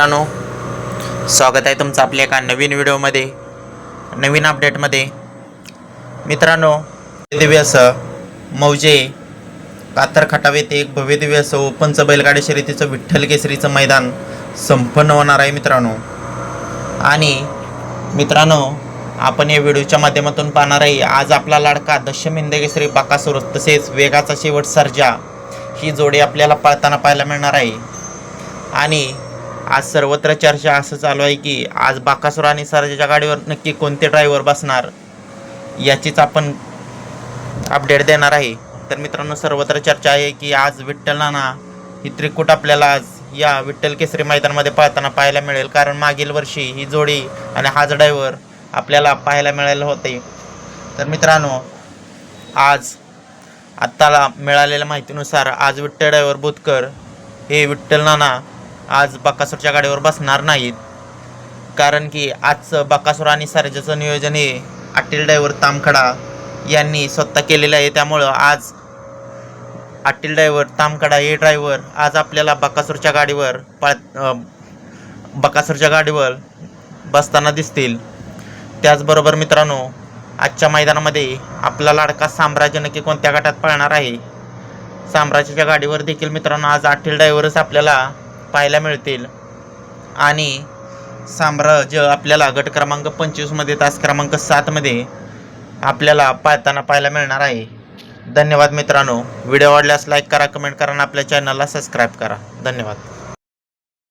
मित्रांनो स्वागत आहे तुमचं आपल्या एका नवीन व्हिडिओमध्ये नवीन अपडेटमध्ये. मित्रांनो दिव्य असं मौजे कातर खटाव येथे एक भव्य दिव्य असं ओपनचं बैलगाडी शर्यतीचं विठ्ठल केसरीचं मैदान संपन्न होणार आहे मित्रांनो. आणि मित्रांनो आपण या व्हिडिओच्या माध्यमातून पाहणार आहे आज आपला लाडका दशमिंद केसरी बाकासूर तसेच वेगाचा शेवट सर्जा ही जोडी आपल्याला पळताना पाहायला मिळणार आहे. आणि आज सर्वत्र चर्चा असं चालू आहे की आज बाकासूर आणि सरजाच्या गाडीवर नक्की कोणते ड्रायव्हर बसणार याचीच आपण अपडेट देणार आहे. तर मित्रांनो सर्वत्र चर्चा आहे की आज विठ्ठल नाना ही त्रिकूट आपल्याला आज या विठ्ठल केसरी मैदानामध्ये पाहताना पाहायला मिळेल. कारण मागील वर्षी ही जोडी आणि हाच ड्रायव्हर आपल्याला पाहायला मिळालं होते. तर मित्रांनो आज आत्ताला मिळालेल्या माहितीनुसार आज विठ्ठल ड्रायव्हर बुतकर हे विठ्ठल नाना आज बक्कासूरच्या गाडीवर बसणार नाहीत. कारण की आजचं बक्कासूर आणि सरजाचं नियोजन हे अटील ड्रायव्हर तामखडा यांनी स्वतः केलेलं आहे. त्यामुळं आज अटील ड्रायव्हर तामखडा हे ड्रायव्हर आज आपल्याला बक्कासूरच्या गाडीवर पळ बक्कासूरच्या बकासूरच्या गाडीवर बसताना दिसतील. त्याचबरोबर मित्रांनो आजच्या मैदानामध्ये आपला लाडका साम्राज्य नक्की कोणत्या गटात पळणार आहे? साम्राज्याच्या गाडीवर देखील मित्रांनो आज आठील ड्रायव्हरच आपल्याला पाहायला मिळतील. आणि साम्राज्य आपल्याला गट क्रमांक पंचवीसमध्ये तास क्रमांक सातमध्ये आपल्याला पाहताना पाहायला मिळणार आहे. धन्यवाद मित्रांनो. व्हिडिओ आवडल्यास लाईक करा कमेंट करा आणि आपल्या चॅनलला सबस्क्राईब करा. धन्यवाद.